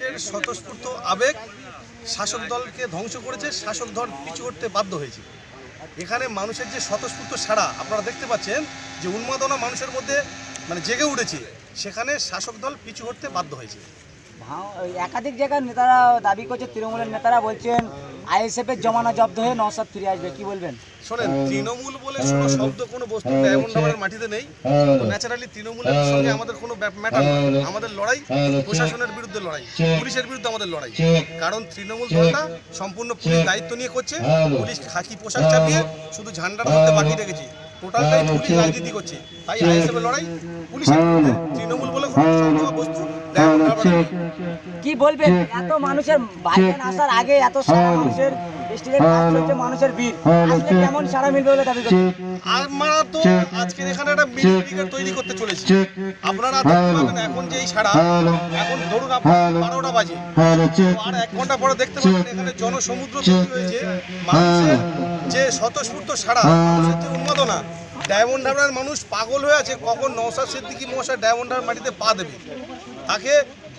মানুষের স্বতঃস্ফূর্ত আবেগ শাসক দলকে ধ্বংস করেছে, শাসক দল পিছু করতে বাধ্য হয়েছে। এখানে মানুষের যে স্বতঃস্ফূর্ত সাড়া, আপনারা দেখতে পাচ্ছেন যে উন্মাদনা মানুষের মধ্যে মানে জেগে উঠেছে, সেখানে শাসক দল পিছু হতে বাধ্য হয়েছে। একাধিক জায়গায় নেতারা দাবি করছে, তৃণমূলের নেতারা বলছেন আইএসএফ এর জমানা জব্দ হয়ে নসাদ ফিরে আসবে, কি বলবেন? শোনেন তৃণমূল বলে কোনো শব্দ কোনো বস্তু এমন ধরনের মাটিতে নেই। ন্যাচারালি তৃণমূলের সঙ্গে আমাদের কোনো ম্যাটার নয়। আমাদের লড়াই প্রশাসনের বিরুদ্ধে লড়াই পুলিশের বিরুদ্ধে আমাদের লড়াই। কারণ তৃণমূল দলটা সম্পূর্ণ পুলিশ দায়িত্ব নিয়ে করছে। পুলিশ খাকি পোশাক চাপিয়ে শুধু ঝান্ডার মধ্যে বাকি রেখেছে। টোটালটাই পুলিশ রাজনীতি করছে। তাই আইএসএফ এর লড়াই পুলিশের তৃণমূল বলে কোনো বস্তু। কি বলবেন? এত মানুষের বাইরে আসার আগে এত সারা মানুষের মিনি তৈরি করতে চলেছি। আপনারা দেখতে এখন যে এই সারা, এখন ধরুন বারোটা বাজে। আর এক ঘণ্টা পরে দেখতে পাবেন জনসমুদ্র তৈরি যে স্বতঃস্ফূর্ত সারা, মানুষের যে উন্মাদনা ডায়মন্ড হারবারের মানুষ পাগল হয়ে আছে কখন নৌসাদ সিদ্দিকি মহাশয় ডায়মন্ড হারবার মাটিতে পা দেবে? তাকে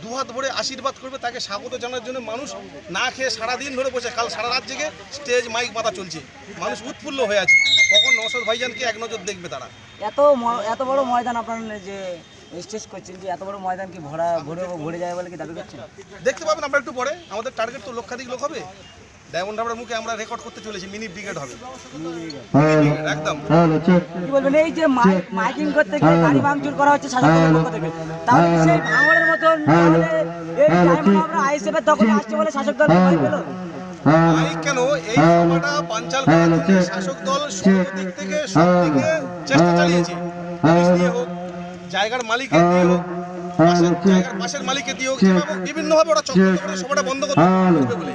দুহাত ভরে আশীর্বাদ করবে তাকে স্বাগত জানার জন্য মানুষ না খেয়ে সারাদিন ধরে বসে কাল সারা রাত জেগে স্টেজ মাইক পাতা চলছে। মানুষ উৎফুল্ল হয়ে আছে। কখন নৌসাদ ভাইজানকে এক নজর দেখবে তারা? এত এত বড় ময়দান আপনার যে স্টেজ করছেন যে এত বড় ময়দান কি ভরা ভরে ভরে যায় বলে কি দাবি করছেন? দেখতে পাবেন আমরা একটু পরে। আমাদের টার্গেট তো লক্ষাধিক লোক হবে। ডায়মন্ড হারবার মুখে আমরা রেকর্ড করতে চলেছি মিনি ব্রিগেড হবে। একদম। কি বলবেন এই যে মাইক- করতে গিয়ে গাড়ি ভাঙচুর করা হচ্ছে শাসক দলের পক্ষ থেকে তাহলে সেই ভাঙড়ের মতন এই টাইমে আমরা আইএসএফ এর দখলে আসছে বলে শাসক দল ভয় পেল? কেন? এই সভাটা পাঞ্চাল শাসক দল সব দিক থেকে সব দিকে চেষ্টা চালিয়েছে। জায়গার মালিকের হোক, বিভিন্নভাবে ওরা সভাটা বন্ধ করতে করবে বলে।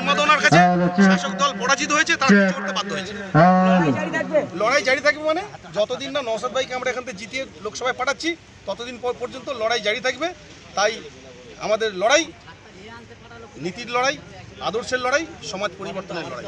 উন্মাদনার কাছে শাসক দল পরাজিত হয়েছে তারা করতে বাধ্য হয়েছে। লড়াই জারি থাকবে। মানে যতদিন না নওসাদ ভাইকে আমরা এখান থেকে জিতিয়ে লোকসভায় পাঠাচ্ছি ততদিন পর পর্যন্ত লড়াই জারি থাকবে। তাই আমাদের লড়াই নীতির লড়াই আদর্শের লড়াই সমাজ পরিবর্তনের লড়াই।